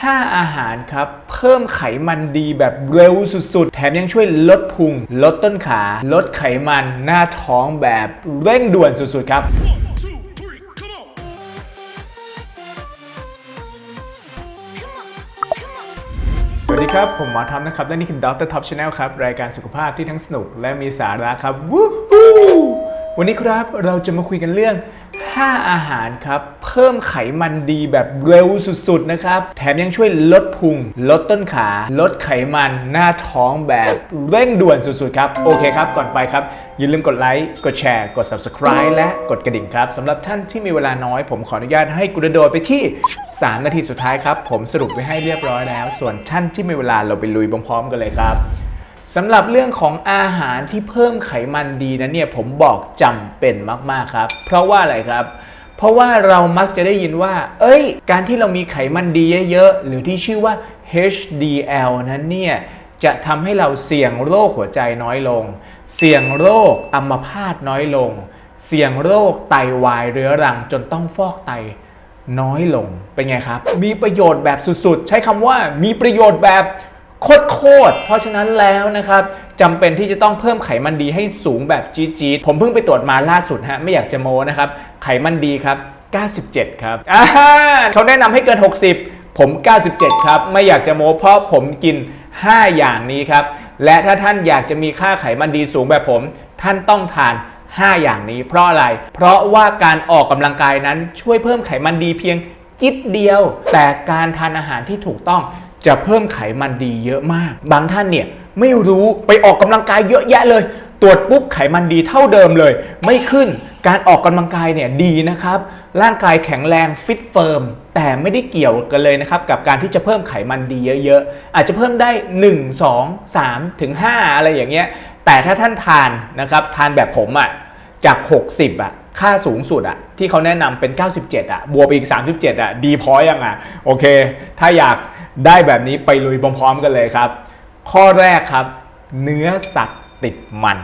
5 อาหารครับ เพิ่มไขมันดีแบบเร็วสุดๆ แถมยังช่วยลดพุง ลดต้นขา ลดไขมันหน้าท้องแบบเร่งด่วนสุดๆ ครับ on, สวัสดีครับ ผมหมอทอมนะครับและนี่คือ Dr. Top Channel ครับ รายการสุขภาพที่ทั้งสนุกและมีสาระครับวู้ฮู้วันนี้ครับเราจะมาคุยกันเรื่อง 5อาหารครับ เพิ่มไขมันดีแบบเร็วสุดๆนะครับ แถมยังช่วยลดพุง ลดต้นขา ลดไขมันหน้าท้องแบบเร่งด่วนสุดๆครับ โอเคครับ ก่อนไปครับ อย่าลืมกดไลค์ กดแชร์ กด subscribe และกดกระดิ่งครับสำหรับท่านที่มีเวลาน้อย ผมขออนุญาตให้กระโดดไปที่ 3 นาทีสุดท้ายครับ ผมสรุปไว้ให้เรียบร้อยแล้ว ส่วนท่านที่มีเวลาเราไปลุยพร้อมๆกันเลยครับ สำหรับเรื่องของอาหารที่เพิ่มไขมันดีนั้นเนี่ยผมบอกจำเป็นมาก ๆ ครับ เพราะว่าอะไรครับ เพราะว่าเรามักจะได้ยินว่า เอ้ย การที่เรามีไขมันดีเยอะๆ หรือที่ชื่อว่า HDL นั้นเนี่ยจะทำให้เราเสี่ยงโรคหัวใจน้อยลง เสี่ยงโรคอัมพาตน้อยลง เสี่ยงโรคไตวายเรื้อรังจนต้องฟอกไตน้อยลง เป็นไงครับ มีประโยชน์แบบสุดๆ ใช้คำว่ามีประโยชน์แบบ โคตรๆเพราะฉะนั้นแล้วนะครับจำเป็นที่จะต้องเพิ่มไขมันดีให้สูงแบบจี๊ดๆผมเพิ่งไปตรวจมาล่าสุดฮะไม่อยากจะโม้นะครับ ไขมันดีครับ 97 ครับอ่าเขาแนะนำให้เกิน 60 ผม 97 ครับ ไม่อยากจะโม้เพราะผมกิน 5 อย่างนี้ครับ และถ้าท่านอยากจะมีค่าไขมันดีสูงแบบผม ท่านต้องทาน 5 อย่างนี้ เพราะอะไร เพราะว่าการออกกำลังกายนั้นช่วยเพิ่มไขมันดีเพียงจิตเดียว แต่การทานอาหารที่ถูกต้อง จะเพิ่มไขมันดีเยอะมาก บางท่านเนี่ยไม่รู้ไปออกกำลังกายเยอะแยะเลย ตรวจปุ๊บไขมันดีเท่าเดิมเลย ไม่ขึ้นการออกกำลังกายเนี่ยดีนะครับ ร่างกายแข็งแรงฟิตเฟิร์มแต่ไม่ได้เกี่ยวกันเลยนะครับ กับการที่จะเพิ่มไขมันดีเยอะๆ อาจจะเพิ่มได้ 1 2 3ถึง5อะไรอย่างเงี้ยแต่ถ้าท่านทานนะครับทานแบบผมอะ่ะจาก 60อะ่ะค่าสูงสุดอะ่ะที่เขาแนะนำเป็น 97อะ่ะบวกไปอีก 37อะ่ะดีพอยังอะโอเค ถ้าอยาก ได้แบบนี้ไปลุยพร้อมๆกันเลยครับ ข้อแรกครับ เนื้อสัตว์ติดมัน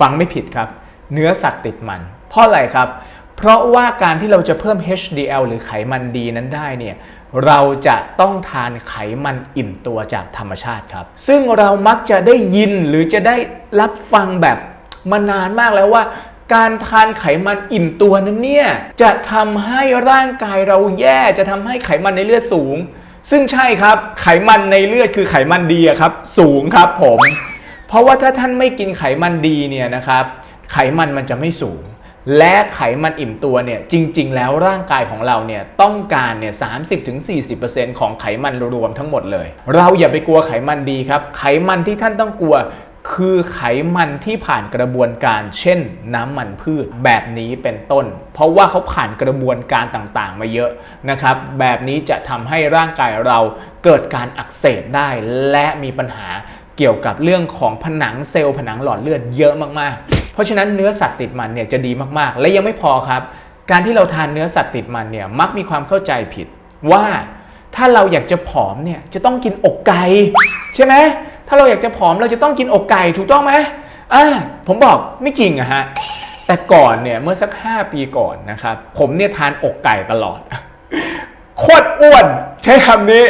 ฟังไม่ผิดครับ เนื้อสัตว์ติดมัน เพราะอะไรครับ เพราะว่าการที่เราจะเพิ่ม HDL หรือไขมันดีนั้นได้เนี่ยเราจะต้องทานไขมันอิ่มตัวจากธรรมชาติครับ ซึ่งเรามักจะได้ยินหรือจะได้รับฟังแบบมานานมากแล้วว่าการทานไขมันอิ่มตัวนั้นเนี่ยจะทำให้ร่างกายเราแย่จะทำให้ไขมันในเลือดสูง ซึ่งใช่ครับไขมันในเลือดคือไขมันดีครับ สูงครับผม เพราะว่าถ้าท่านไม่กินไขมันดีเนี่ยนะครับ ไขมันมันจะไม่สูง และไขมันอิ่มตัวเนี่ยจริง ๆ แล้วร่างกายของเราเนี่ยต้องการเนี่ย30-40%ของไขมันรวมทั้งหมดเลย เราอย่าไปกลัวไขมันดีครับ ไขมันที่ท่านต้องกลัว คือไขมันที่ผ่านกระบวนการ เช่น น้ำมันพืชแบบนี้เป็นต้น เพราะว่าเขาผ่านกระบวนการต่างๆ มาเยอะนะครับ แบบนี้จะทำให้ร่างกายเราเกิดการอักเสบได้ และมีปัญหาเกี่ยวกับเรื่องของผนังเซลล์ผนังหลอดเลือดเยอะมากๆ เพราะฉะนั้นเนื้อสัตว์ติดมันเนี่ยจะดีมากๆ และยังไม่พอครับ การที่เราทานเนื้อสัตว์ติดมันเนี่ยมักมีความเข้าใจผิดว่าถ้าเราอยากจะผอมเนี่ยจะต้องกินอกไก่ใช่ไหม ถ้าเราอยากจะผอมเราจะต้องกินอกไก่ถูกต้องไหมอ่าผมบอกไม่จริงอะฮะ แต่ก่อนเนี่ยเมื่อสัก 5 ปีก่อนนะครับ ผมเนี่ยทานอกไก่ตลอด โคตรอ้วน ใช้คำนี้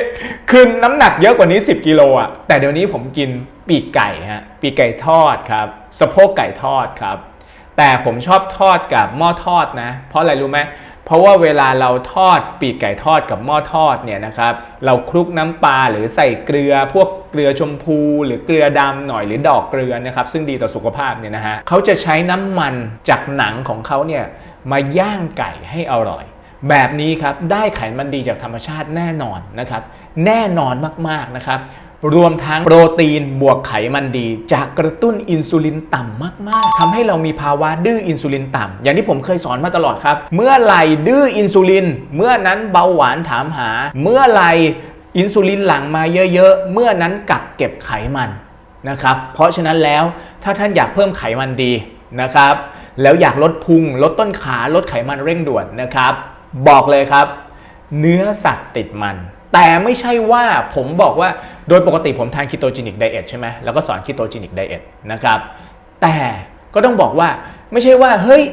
คือน้ำหนักเยอะกว่านี้ 10 กิโลอะแต่เดี๋ยวนี้ผมกินปีกไก่ฮะ ปีกไก่ทอดครับ สะโพกไก่ทอดครับ แต่ผมชอบทอดกับหม้อทอดนะ เพราะอะไรรู้ไหม เพราะว่าเวลาเราทอดปีกไก่ทอดกับหม้อทอดเนี่ยนะครับเราคลุกน้ำปลาหรือใส่เกลือพวกเกลือชมพู หรือเกลือดำหน่อยหรือดอกเกลือนะครับซึ่งดีต่อสุขภาพเนี่ยนะฮะเขาจะใช้น้ำมันจากหนังของเขาเนี่ยมาย่างไก่ให้อร่อย แบบนี้ครับได้ไขมันดีจากธรรมชาติแน่นอนนะครับแน่นอนมากๆนะครับ รวมทั้งโปรตีนบวกไขมันดี จะกระตุ้นอินซูลินต่ำมาก ๆ ทำให้เรามีภาวะดื้ออินซูลินต่ำ อย่างที่ผมเคยสอนมาตลอดครับ เมื่อไหร่ดื้ออินซูลิน เมื่อนั้นเบาหวานถามหา เมื่อไหร่อินซูลินหลั่งมาเยอะ ๆ เมื่อนั้นกักเก็บไขมันนะครับ เพราะฉะนั้นแล้วถ้าท่านอยากเพิ่มไขมันดีนะครับ แล้วอยากลดพุง ลดต้นขา ลดไขมันเร่งด่วนนะครับ บอกเลยครับ เนื้อสัตว์ติดมัน แต่ไม่ใช่ว่าผมบอกว่าโดยปกติผมทานคีโตจินิกไดเอทใช่ไหมแล้วก็สอนคีโตจินิกไดเอทนะครับแต่ก็ต้องบอกว่าไม่ใช่ว่าเฮ้ย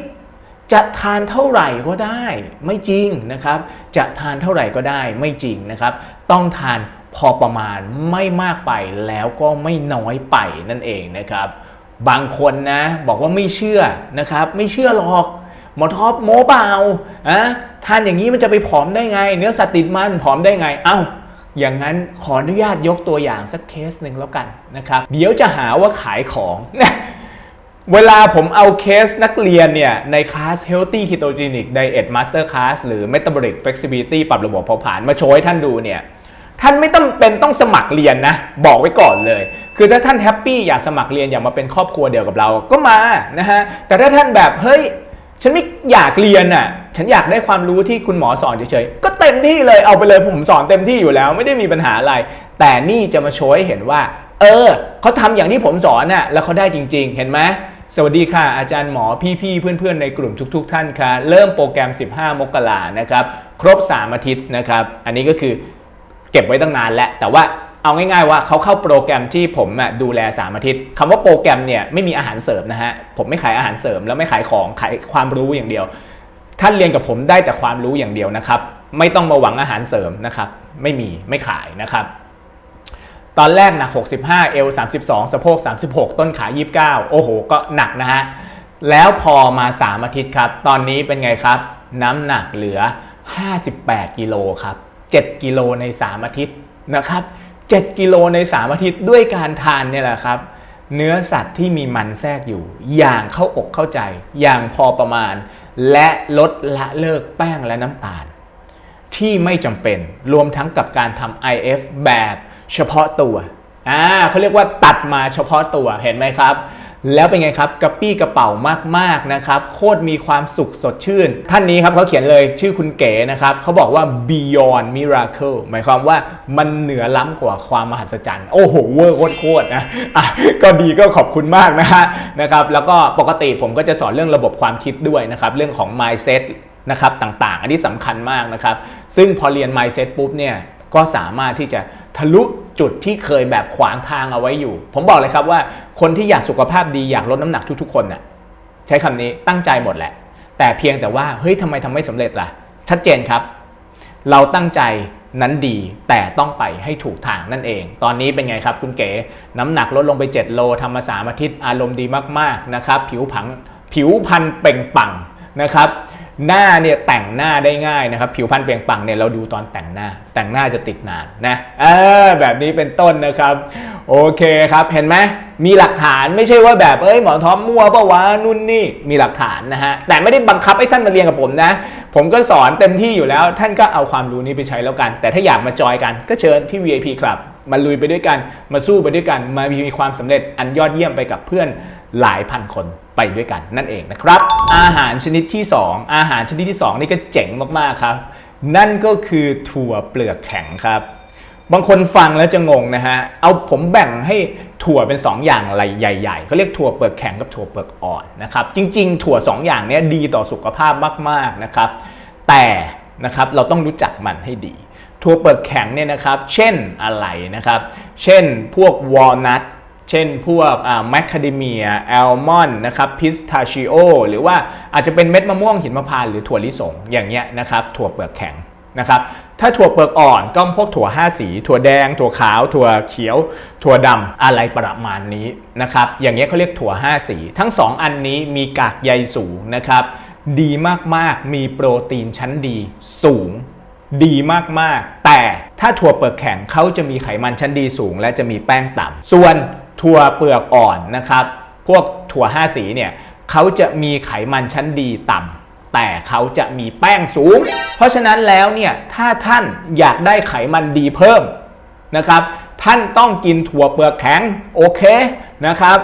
จะทานเท่าไหร่ก็ได้ไม่จริงนะครับ จะทานเท่าไหร่ก็ได้ไม่จริงนะครับ ต้องทานพอประมาณไม่มากไปแล้วก็ไม่น้อยไปนั่นเองนะครับ บางคนนะบอกว่าไม่เชื่อนะครับ ไม่เชื่อหรอก หมอท็อปโมเปล่าอะทานอย่างนี้มันจะไปผอมได้ไง เนื้อสัตว์ติดมันผอมได้ไง เอ้าอย่างนั้นขออนุญาตยกตัวอย่างสักเคสหนึ่งแล้วกันนะครับ เดี๋ยวจะหาว่าขายของเวลาผมเอาเคสนักเรียนเนี่ยในคลาส Healthy Ketogenic Diet Master Class หรือ Metabolic Flexibility ปรับระบบเผาผลาญมาโชว์ให้ท่านดูเนี่ยท่านไม่ต้องเป็นต้องสมัครเรียนนะ บอกไว้ก่อนเลย คือถ้าท่านแฮปปี้อยากสมัครเรียนอยากมาเป็นครอบครัวเดียวกับเราก็มานะฮะแต่ถ้าท่านแบบเฮ้ย ฉันไม่อยากเรียนอะ ฉันอยากได้ความรู้ที่คุณหมอสอนเฉยๆ ก็เต็มที่เลย เอาไปเลยผมสอนเต็มที่อยู่แล้ว ไม่ได้มีปัญหาอะไร แต่นี่จะมาโชว์ให้เห็นว่า เออ เขาทำอย่างที่ผมสอนน่ะ แล้วเขาได้จริง ๆ เห็นไหมสวัสดีค่ะ อาจารย์หมอพี่ๆเพื่อนๆ ในกลุ่มทุก ๆ ท่านค่ะ เริ่มโปรแกรม 15 มกรานะครับ ครบ 3 อาทิตย์นะครับ อันนี้ก็คือเก็บไว้ตั้งนานแล้ว แต่ว่า เอาง่ายๆว่าเขาเข้าโปรแกรมที่ผมดูแล3อาทิตย์คำว่าโปรแกรมเนี่ยไม่มีอาหารเสริมนะฮะผมไม่ขายอาหารเสริมแล้วไม่ขายของขายความรู้อย่างเดียว ท่านเรียนกับผมได้แต่ความรู้อย่างเดียวนะครับ ไม่ต้องมาหวังอาหารเสริมนะครับ ไม่มีไม่ขายนะครับตอนแรกหนัก 65 เอล32 สะโพก 36 ต้นขา 29 โอ้โห ก็หนักนะฮะ แล้วพอมา 3 อาทิตย์ครับ ตอนนี้เป็นไงครับ น้ำหนักเหลือ 58 กิโลครับ 7 กิโลใน 3 อาทิตย์นะครับ 7 กิโลใน 3 อาทิตย์ด้วยการทานเนี่ยแหละครับ เนื้อสัตว์ที่มีมันแทรกอยู่ อย่างเข้าอกเข้าใจ อย่างพอประมาณ และลดละเลิกแป้งและน้ำตาล ที่ไม่จำเป็นรวมทั้งกับการทำ IF แบบเฉพาะตัวอ่าเขาเรียกว่าตัดมาเฉพาะตัวเห็นไหมครับ แล้วเป็นไงครับกระปี้กระเป๋ามากๆนะครับโคตรมีความสุขสดชื่น ท่านนี้ครับเขาเขียนเลยชื่อคุณเก๋นะครับเขาบอกว่า beyond miracle หมายความว่ามันเหนือล้ำกว่าความมหัศจรรย์ โอ้โหเวอร์โคตรนะะก็ดีก็ขอบคุณมากนะฮะนะครับแล้วก็ปกติผมก็จะสอนเรื่องระบบความคิดด้วยนะครับเรื่องของ mindset นะครับต่างๆ อันนี้สำคัญมากนะครับซึ่งพอเรียน mindset ปุ๊บเนี่ยก็สามารถที่จะ ทะลุจุดที่เคยแบบขวางทางเอาไว้อยู่ ผมบอกเลยครับว่าคนที่อยากสุขภาพดีอยากลดน้ำหนักทุกๆคนน่ะใช้คำนี้ตั้งใจหมดแหละ แต่เพียงแต่ว่าเฮ้ยทำไมทำไม่สำเร็จล่ะ ชัดเจนครับ เราตั้งใจนั้นดีแต่ต้องไปให้ถูกทางนั่นเอง ตอนนี้เป็นไงครับคุณเก๋น้ำหนักลดลงไป 7 โลทำมาสามอาทิตย์อารมณ์ดีมากๆนะครับ ผิวผังผิวพันเป่งปังนะครับ หน้าเนี่ยแต่งหน้าได้ง่ายนะครับ ผิวพรรณเปล่งปลั่งเนี่ยเราดูตอนแต่งหน้า แต่งหน้าจะติดนานนะเออแบบนี้เป็นต้นนะครับ โอเคครับเห็นไหมมีหลักฐานไม่ใช่ว่าแบบเอ้ยหมอท็อปมั่วปะวะนู่นนี่มีหลักฐานนะฮะแต่ไม่ได้บังคับให้ท่านมาเรียนกับผมนะ ผมก็สอนเต็มที่อยู่แล้ว ท่านก็เอาความรู้นี้ไปใช้แล้วกัน แต่ถ้าอยากมาจอยกันก็เชิญที่ VIP Club มาลุยไปด้วยกันมาสู้ไปด้วยกัน มามีความสำเร็จอันยอดเยี่ยมไปกับเพื่อน หลายพันคนไปด้วยกันนั่นเองนะครับ อาหารชนิดที่ 2 อาหารชนิดที่ 2 นี่ก็เจ๋งมากๆครับ นั่นก็คือถั่วเปลือกแข็งครับ บางคนฟังแล้วจะงงนะฮะ เอาผมแบ่งให้ถั่วเป็น 2 อย่างอะไรใหญ่ๆเขาเรียกถั่วเปลือกแข็งกับถั่วเปลือกอ่อนนะครับจริง ๆ ถั่ว 2 อย่างนี้ดีต่อสุขภาพมากๆนะครับ แต่นะครับเราต้องรู้จักมันให้ดีถั่วเปลือกแข็งเนี่ยนะครับ เช่นอะไรนะครับ เช่นพวกวอลนัท เช่นพวกแมคคาเดเมียแอลมอนด์นะครับพิสทาชิโอหรือว่าอาจจะเป็นเม็ดมะม่วงหินมะพร้าวหรือถั่วลิสงอย่างเงี้ยนะครับถั่วเปลือกแข็งนะครับถ้าถั่วเปลือกอ่อนก็พวกถั่วห้าสี ถั่วแดง ถั่วขาว ถั่วเขียว ถั่วดำอะไรประมาณนี้นะครับอย่างเงี้ยเขาเรียกถั่วห้าสี ทั้งสองอันนี้มีกากใยสูงนะครับดีมากๆ มีโปรตีนชั้นดีสูง ดีมากๆ แต่ถ้าถั่วเปลือกแข็งเขาจะมีไขมันชั้นดีสูง และจะมีแป้งต่ำส่วน ถั่วเปลือกอ่อนนะครับ พวกถั่ว 5 สีเนี่ยเขาจะมีไขมันชั้นดีต่ำแต่เขาจะมีแป้งสูง เพราะฉะนั้นแล้วเนี่ยถ้าท่านอยากได้ไขมันดีเพิ่มนะครับ ท่านต้องกินถั่วเปลือกแข็งโอเคนะครับ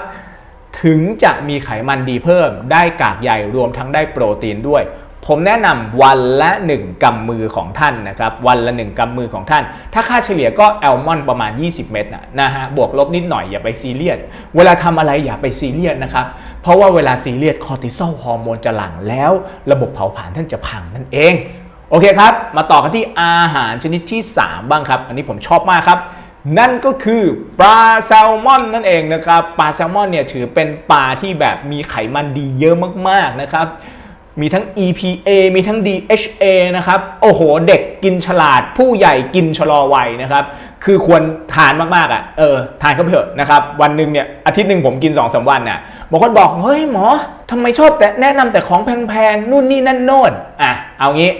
ถึงจะมีไขมันดีเพิ่ม ได้กากใยรวมทั้งได้โปรตีนด้วย ผมแนะนำวันละ 1กำมือของท่านนะครับวันละ 1กำมือของท่าน ถ้าค่าเฉลี่ยก็แอลมอนประมาณ 20 เม็ดนะนะฮะบวกลบนิดหน่อยอย่าไปซีเรียสเวลาทำอะไรอย่าไปซีเรียสนะครับเพราะว่าเวลาซีเรียสคอร์ติซอลฮอร์โมนจะหลั่งแล้ว ระบบเผาผลาญท่านจะพังนั่นเองโอเคครับ มาต่อกันที่อาหารชนิดที่ 3 บ้างครับ อันนี้ผมชอบมากครับ นั่นก็คือปลาแซลมอนนั่นเองนะครับ ปลาแซลมอนเนี่ยถือเป็นปลาที่แบบมีไขมันดีเยอะมากๆนะครับ มีทั้ง EPA มีทั้ง DHA นะครับ โอ้โห เด็กกินฉลาด ผู้ใหญ่กินชะลอวัยนะครับ คือควรทานมากๆอะ เออ ทานก็เถอะนะครับ วันหนึ่งเนี่ย อาทิตย์หนึ่งผมกิน2อสวันน่ะ บางคนบอก เฮ้ยหมอ ทำไมชอบแต่แนะนำแต่ของแพงๆ นู่นนี่นั่นโน่น อะ เอางี้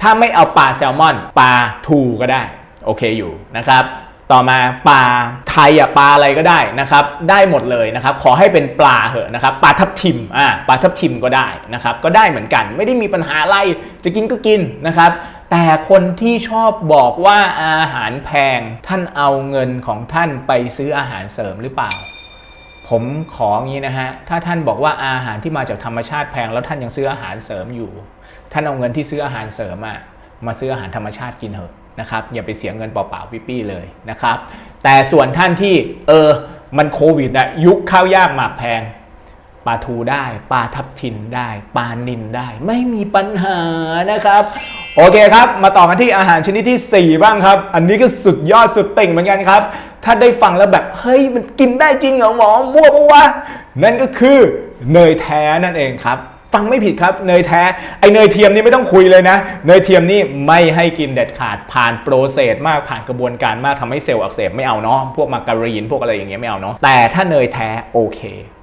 ถ้าไม่เอาปลาแซลมอน ปลาทูก็ได้ โอเคอยู่นะครับ ต่อมาปลาไทยอะปลาอะไรก็ได้นะครับ ได้หมดเลยนะครับ ขอให้เป็นปลาเหอะนะครับปลาทับทิมอ่าปลาทับทิมก็ได้นะครับ ก็ได้เหมือนกัน ไม่ได้มีปัญหาอะไรจะกินก็กินนะครับ แต่คนที่ชอบบอกว่าอาหารแพงท่านเอาเงินของท่านไปซื้ออาหารเสริมหรือเปล่า ผมขออย่างนี้นะฮะถ้าท่านบอกว่าอาหารที่มาจากธรรมชาติแพงแล้วท่านยังซื้ออาหารเสริมอยู่ ท่านเอาเงินที่ซื้ออาหารเสริมอะมาซื้ออาหารธรรมชาติกินเถอะ นะครับอย่าไปเสียเงินเปล่าๆปี้ๆเลยนะครับ แต่ส่วนท่านที่เออมันโควิดอะยุคข้าวยากหมากแพงปลาทูได้ปลาทับทินได้ปลานินได้ ไม่มีปัญหานะครับ โอเคครับ มาต่อกันที่อาหารชนิดที่ 4 บ้างครับ อันนี้ก็สุดยอดสุดติ่งเหมือนกันครับ ถ้าได้ฟังแล้วแบบ เฮ้ย มันกินได้จริงเหรอหมอมั่วปะวะนั่นก็คือเนยแท้นั่นเองครับ ฟังไม่ผิดครับเนยแท้ไอเนยเทียมนี่ไม่ต้องคุยเลยนะ เนยเทียมนี่ไม่ให้กินเด็ดขาดผ่านโปรเซสมากผ่านกระบวนการมากทำให้เซลล์อักเสบไม่เอาเนาะพวกมาการีนพวกอะไรอย่างเงี้ยไม่เอาเนาะแต่ถ้าเนยแท้โอเค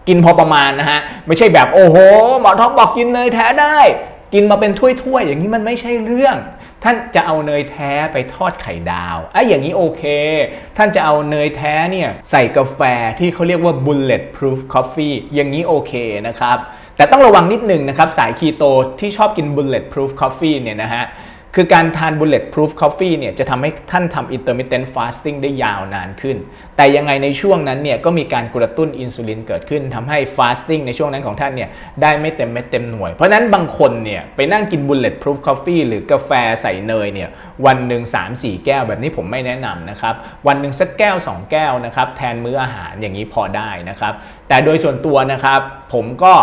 กินพอประมาณนะฮะ ไม่ใช่แบบโอ้โหหมอท็อปบอกกินเนยแท้ได้ กินมาเป็นถ้วยๆอย่างนี้มันไม่ใช่เรื่องท่านจะเอาเนยแท้ไปทอดไข่ดาวไอ้อย่างนี้โอเค ท่านจะเอาเนยแท้เนี่ยใส่กาแฟที่เขาเรียกว่า bullet proof coffee อย่างนี้โอเคนะครับ แต่ต้องระวังนิดหนึ่งนะครับ สายคีโตที่ชอบกิน bullet proof coffee เนี่ยนะฮะคือการทาน bullet proof coffee เนี่ยจะทำให้ท่านทำ intermittent fasting ได้ยาวนานขึ้น แต่ยังไงในช่วงนั้นเนี่ยก็มีการกระตุ้นอินซูลินเกิดขึ้นทำให้ fasting ในช่วงนั้นของท่านเนี่ยได้ไม่เต็มเม็ดเต็มหน่วย เพราะฉะนั้นบางคนเนี่ยไปนั่งกิน bullet proof coffee หรือกาแฟใส่เนยเนี่ยวันหนึ่ง3-4 แก้วแบบนี้ผมไม่แนะนำนะครับ วันหนึ่งสักแก้ว 2 แก้วนะครับแทนมื้ออาหารอย่างนี้พอได้นะครับ แต่โดยส่วนตัวนะครับผมก็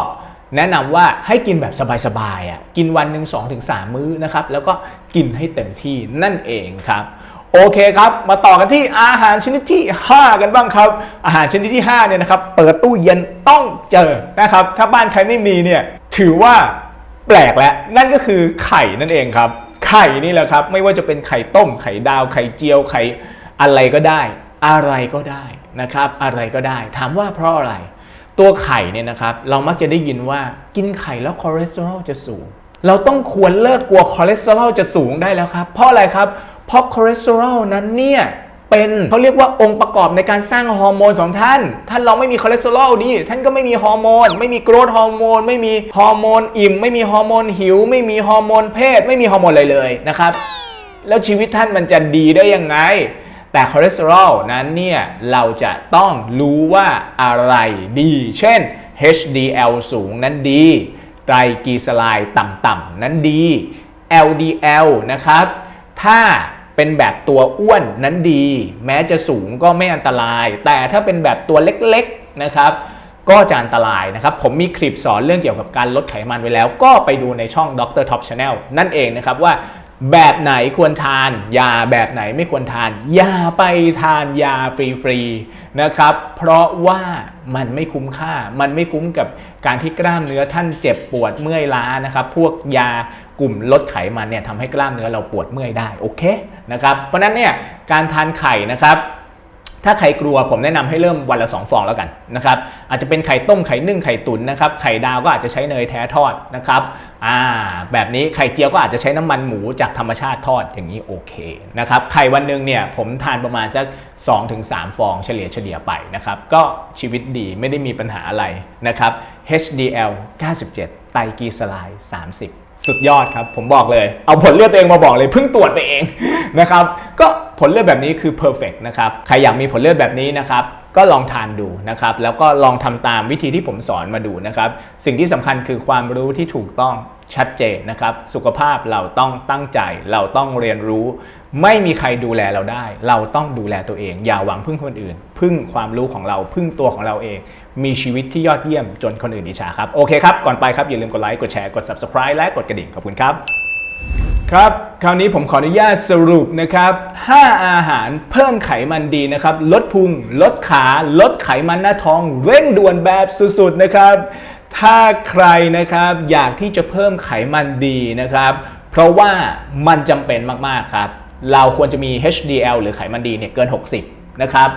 แนะนำว่าให้กินแบบสบายๆอะกินวันหนึ่ง2-3 มื้อนะครับแล้วก็กินให้เต็มที่นั่นเองครับโอเคครับ มาต่อกันที่อาหารชนิดที่ 5 กันบ้างครับ อาหารชนิดที่5เนี่ยนะครับเปิดตู้เย็นต้องเจอนะครับ ถ้าบ้านใครไม่มีเนี่ยถือว่าแปลกแล้วนั่นก็คือไข่นั่นเองครับ ไข่นี่แหละครับไม่ว่าจะเป็นไข่ต้มไข่ดาวไข่เจียวไข่อะไรก็ได้ อะไรก็ได้นะครับ อะไรก็ได้ ถามว่าเพราะอะไร ตัวไข่เนี่ยนะครับเรามักจะได้ยินว่ากินไข่แล้วคอเลสเตอรอลจะสูง เราต้องควรเลิกกลัวคอเลสเตอรอลจะสูงได้แล้วครับ เพราะอะไรครับ เพราะคอเลสเตอรอลนั้นเนี่ยเป็นเขาเรียกว่าองค์ประกอบในการสร้างฮอร์โมนของท่าน ท่านเราไม่มีคอเลสเตอรอลดี ท่านก็ไม่มีฮอร์โมน ไม่มีโกรทฮอร์โมน ไม่มีฮอร์โมนอิ่ม ไม่มีฮอร์โมนหิว ไม่มีฮอร์โมนเพศ ไม่มีฮอร์โมนอะไรเลยนะครับ แล้วชีวิตท่านมันจะดีได้ยังไง แต่คอเลสเตอรอลนั้นเนี่ยเราจะต้องรู้ว่าอะไรดี เช่น HDL สูงนั้นดี ไตรกลีเซอไรด์ต่ำๆนั้นดี LDL นะครับ ถ้าเป็นแบบตัวอ้วนนั้นดี แม้จะสูงก็ไม่อันตราย แต่ถ้าเป็นแบบตัวเล็กๆนะครับก็จะอันตรายนะครับ ผมมีคลิปสอนเรื่องเกี่ยวกับการลดไขมันไว้แล้ว ก็ไปดูในช่อง Dr. Top Channel นั่นเองนะครับว่า แบบไหนควรทาน ยาแบบไหนไม่ควรทาน อย่าไปทานยาฟรีๆนะครับ เพราะว่ามันไม่คุ้มค่า มันไม่คุ้มกับการที่กล้ามเนื้อท่านเจ็บปวดเมื่อยล้านะครับ พวกยากลุ่มลดไขมันเนี่ยทำให้กล้ามเนื้อเราปวดเมื่อยได้โอเคนะครับ เพราะฉะนั้นเนี่ยการทานไข่นะครับ ถ้าใครกลัวผมแนะนำให้เริ่มวันละ 2 ฟองแล้วกันนะครับอาจจะเป็นไข่ต้มไข่นึ่งไข่ตุ๋นนะครับไข่ดาวก็อาจจะใช้เนยแท้ทอดนะครับอ่าแบบนี้ไข่เจียวก็อาจจะใช้น้ำมันหมูจากธรรมชาติทอดอย่างนี้โอเคนะครับไข่วันหนึ่งเนี่ยผมทานประมาณสัก 2-3 ฟองเฉลี่ยเฉลี่ยไปนะครับก็ชีวิตดีไม่ได้มีปัญหาอะไรนะครับ HDL 97 ไตรกลีเซอไรด์30 สุดยอดครับ ผมบอกเลย เอาผลเลือดตัวเองมาบอกเลยเพิ่งตรวจไปเองนะครับ ก็ผลเลือดแบบนี้คือ perfect นะครับ ใครอยากมีผลเลือดแบบนี้นะครับ ก็ลองทานดูนะครับ แล้วก็ลองทำตามวิธีที่ผมสอนมาดูนะครับ สิ่งที่สำคัญคือความรู้ที่ถูกต้องชัดเจนนะครับ สุขภาพเราต้องตั้งใจ เราต้องเรียนรู้ ไม่มีใครดูแลเราได้ เราต้องดูแลตัวเอง อย่าหวังพึ่งคนอื่น พึ่งความรู้ของเรา พึ่งตัวของเราเอง มีชีวิตที่ยอดเยี่ยมจนคนอื่นอิจฉาครับ โอเคครับ ก่อนไปครับ อย่าลืมกดไลค์ กดแชร์ กด subscribe และกดกระดิ่ง ขอบคุณครับ ครับ คราวนี้ผมขออนุญาตสรุปนะครับ 5 อาหารเพิ่มไขมันดีนะครับ ลดพุง ลดขา ลดไขมันหน้าท้อง เร่งด่วนแบบสุดๆนะครับ ถ้าใครนะครับอยากที่จะเพิ่มไขมันดีนะครับ เพราะว่ามันจำเป็นมากๆครับ เราควรจะมี HDL หรือไขมันดีเนี่ยเกิน 60 นะครับ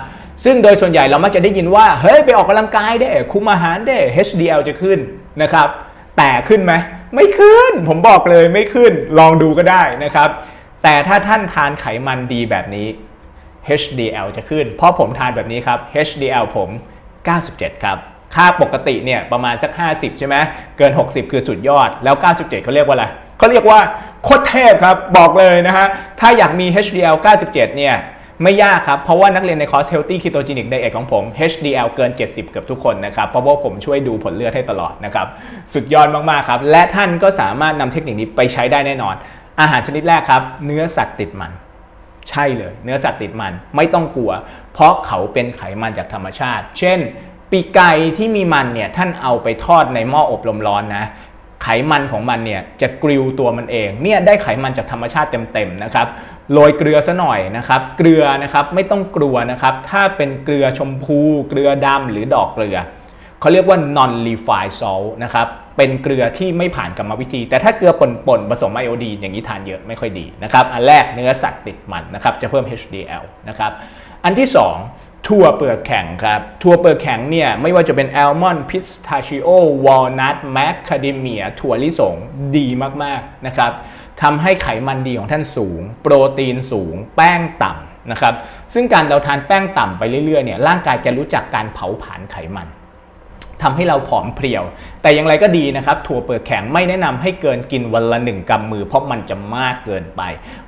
ซึ่งโดยส่วนใหญ่เรามักจะได้ยินว่า เฮ้ย ไปออกกำลังกายได้ คุมอาหารได้ HDL จะขึ้นนะครับ แต่ขึ้นไหม ไม่ขึ้น ผมบอกเลยไม่ขึ้น ลองดูก็ได้นะครับ แต่ถ้าท่านทานไขมันดีแบบนี้ HDL จะขึ้น เพราะผมทานแบบนี้ครับ HDL ผม 97 ครับ ค่าปกติเนี่ยประมาณสัก 50 ใช่ไหมเกิน 60 คือสุดยอดแล้ว 97 เขาเรียกว่าอะไรเขาเรียกว่าโคตรเทพครับบอกเลยนะฮะถ้าอยากมี HDL 97 เนี่ยไม่ยากครับ เพราะว่านักเรียนในคอร์ส Healthy Ketogenic Diet ของผม HDL เกิน 70 เกือบทุกคนนะครับ เพราะว่าผมช่วยดูผลเลือดให้ตลอดนะครับ สุดยอดมาก ๆ ครับ และท่านก็สามารถนำเทคนิคนี้ไปใช้ได้แน่นอน อาหารชนิดแรกครับ เนื้อสัตว์ติดมัน ใช่เลย เนื้อสัตว์ติดมันไม่ต้องกลัว เพราะเขาเป็นไขมันจากธรรมชาติ เช่น ปีกไก่ที่มีมันเนี่ยท่านเอาไปทอดในหม้ออบลมร้อนนะไขมันของมันเนี่ยจะกริวตัวมันเองเนี่ยได้ไขมันจากธรรมชาติเต็มๆนะครับโรยเกลือซะหน่อยนะครับ เกลือนะครับไม่ต้องกลัวนะครับ ถ้าเป็นเกลือชมพู เกลือดำหรือดอกเกลือเขาเรียกว่า non refined salt นะครับเป็นเกลือที่ไม่ผ่านกรรมวิธี แต่ถ้าเกลือป่นๆผสมไอโอดีนอย่างนี้ทานเยอะไม่ค่อยดีนะครับ อันแรกเนื้อสัตว์ติดมันนะครับจะเพิ่ม HDL นะครับอันที่ 2 ถั่วเปลือกแข็งครับถั่วเปลือกแข็งเนี่ยไม่ว่าจะเป็นแอลมอนด์พิสทาชิโอวอลนัทแมคคาเดเมียถั่วลิสงดีมากๆนะครับทำให้ไขมันดีของท่านสูง โปรตีนสูง แป้งต่ำนะครับซึ่งการเราทานแป้งต่ำไปเรื่อยๆเนี่ยร่างกายจะรู้จักการเผาผลาญไขมันทำให้เราผอมเพรียว แต่อย่างไรก็ดีนะครับ ถั่วเปลือกแข็งไม่แนะนำให้เกินกินวันละหนึ่งกำมือ เพราะมันจะมากเกินไป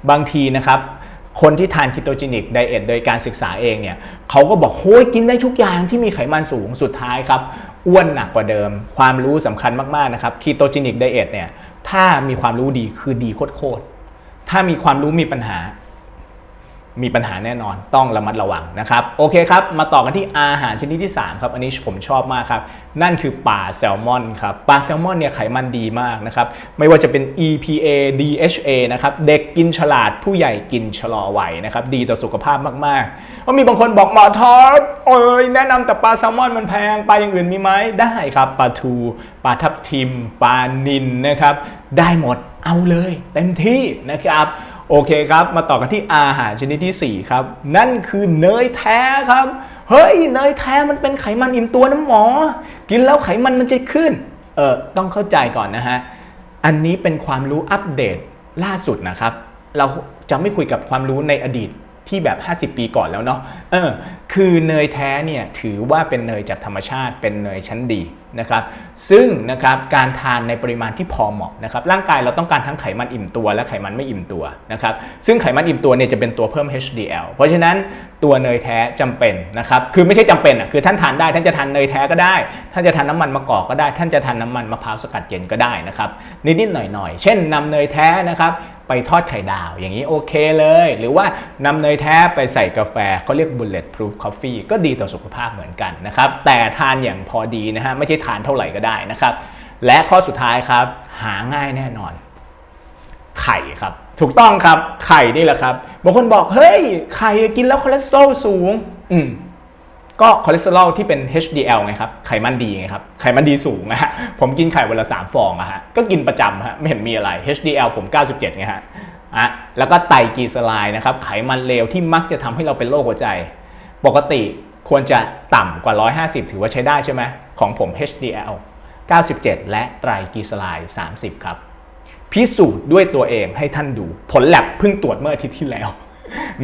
บางทีนะครับ คนที่ทานคีโตจินิกไดเอทโดยการศึกษาเองเนี่ยเขาก็บอกโอ้ยกินได้ทุกอย่างที่มีไขมันสูงสุดท้ายครับอ้วนหนักกว่าเดิม ความรู้สำคัญมากๆนะครับคีโตจินิกไดเอทเนี่ยถ้ามีความรู้ดีคือดีโคตรถ้ามีความรู้มีปัญหา มีปัญหาแน่นอนต้องระมัดระวังนะครับ โอเคครับ มาต่อกันที่อาหารชนิดที่ 3 ครับ อันนี้ผมชอบมากครับ นั่นคือปลาแซลมอนครับปลาแซลมอนเนี่ยไขมันดีมากนะครับ ไม่ว่าจะเป็น EPA DHA นะครับ เด็กกินฉลาดผู้ใหญ่กินชะลอวัยนะครับ ดีต่อสุขภาพมากๆว่ามีบางคนบอกหมอทอดโอ้ยแนะนำแต่ปลาแซลมอนมันแพงปลาอย่างอื่นมีไหมได้ครับปลาทูปลาทับทิมปลานินนะครับได้หมดเอาเลยเต็มที่นะครับ โอเคครับ มาต่อกันที่อาหารชนิดทีสี่ 4 ครับ นั่นคือเนยแท้ครับ เฮ้ย เนยแท้มันเป็นไขมันอิ่มตัวน้ำหมอ กินแล้วไขมันมันจะขึ้น เออต้องเข้าใจก่อนนะฮะ อันนี้เป็นความรู้อัปเดตล่าสุดนะครับ เราจะไม่คุยกับความรู้ในอดีตที่แบบ 50 ปีก่อนแล้วเนาะ เออ คือเนยแท้เนี่ยถือว่าเป็นเนยจากธรรมชาติ เป็นเนยชั้นดีนะครับซึ่งนะครับการทานในปริมาณที่พอเหมาะนะครับร่างกายเราต้องการทั้งไขมันอิ่มตัวและไขมันไม่อิ่มตัวนะครับซึ่งไขมันอิ่มตัวเนี่ยจะเป็นตัวเพิ่ม HDL เพราะฉะนั้นตัวเนยแท้จำเป็นนะครับคือไม่ใช่จำเป็นอะคือท่านทานได้ท่านจะทานเนยแท้ก็ได้ ท่านจะทานน้ำมันมะกอกก็ได้ ท่านจะทานน้ำมันมะพร้าวสกัดเย็นก็ได้นะครับนิดๆหน่อยๆ เช่นนำเนยแท้นะครับไปทอดไข่ดาวอย่างนี้โอเคเลย หรือว่านำเนยแท้ไปใส่กาแฟเขาเรียก bullet proof coffee ก็ดีต่อสุขภาพเหมือนกันนะครับแต่ทานอย่างพอดีนะฮะไม่ใช่ทานเท่าไหร่ก็ได้นะครับ และข้อสุดท้ายครับ หาง่ายแน่นอน ไข่ครับ ถูกต้องครับไข่นี่แหละครับบางคนบอกเฮ้ยไข่กินแล้วคอเลสเตอรอลสูง อืมก็คอเลสเตอรอลที่เป็น HDL ไงครับ ไขมันดีไงครับ ไขมันดีสูงนะฮะ ผมกินไข่วันละ 3 ฟองอะฮะ ก็กินประจำฮะ ไม่เห็นมีอะไร HDL ผม 97 ไงฮะอะแล้วก็ไตรกลีเซอไรด์นะครับ ไขมันเลวที่มักจะทำให้เราเป็นโรคหัวใจ ปกติควรจะต่ำกว่า 150 ถือว่าใช้ได้ใช่ไหม ของผม HDL 97 และไตรกลีเซอไรด์30 ครับ พิสูจน์ด้วยตัวเองให้ท่านดู ผลแลบเพิ่งตรวจเมื่ออาทิตย์ที่แล้ว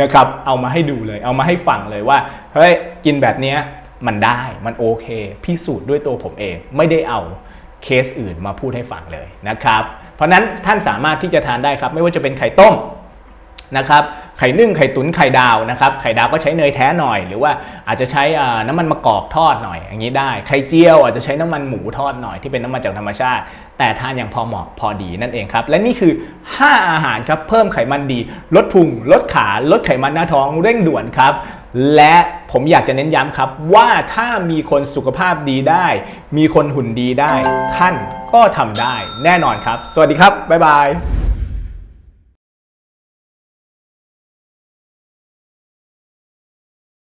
นะครับ เอามาให้ดูเลย เอามาให้ฟังเลยว่า เฮ้ย กินแบบนี้มันได้ มันโอเค พิสูจน์ด้วยตัวผมเอง ไม่ได้เอาเคสอื่นมาพูดให้ฟังเลยนะครับ เพราะนั้นท่านสามารถที่จะทานได้ครับ ไม่ว่าจะเป็นไข่ต้มนะครับ ไข่นึ่งไข่ตุ๋นไข่ดาวนะครับไข่ดาวก็ใช้เนยแท้หน่อย หรือว่าอาจจะใช้น้ำมันมะกอกทอดหน่อย อย่างนี้ได้ไข่เจียวอาจจะใช้น้ำมันหมูทอดหน่อยที่เป็นน้ำมันจากธรรมชาติ แต่ทานอย่างพอเหมาะพอดีนั่นเองครับ และนี่คือ 5 อาหารครับเพิ่มไขมันดี ลดพุง ลดขาลดไขมันหน้าท้องเร่งด่วนครับและผมอยากจะเน้นย้ำครับว่าถ้ามีคนสุขภาพดีได้ มีคนหุ่นดีได้ ท่านก็ทำได้แน่นอนครับ สวัสดีครับ บ๊ายบาย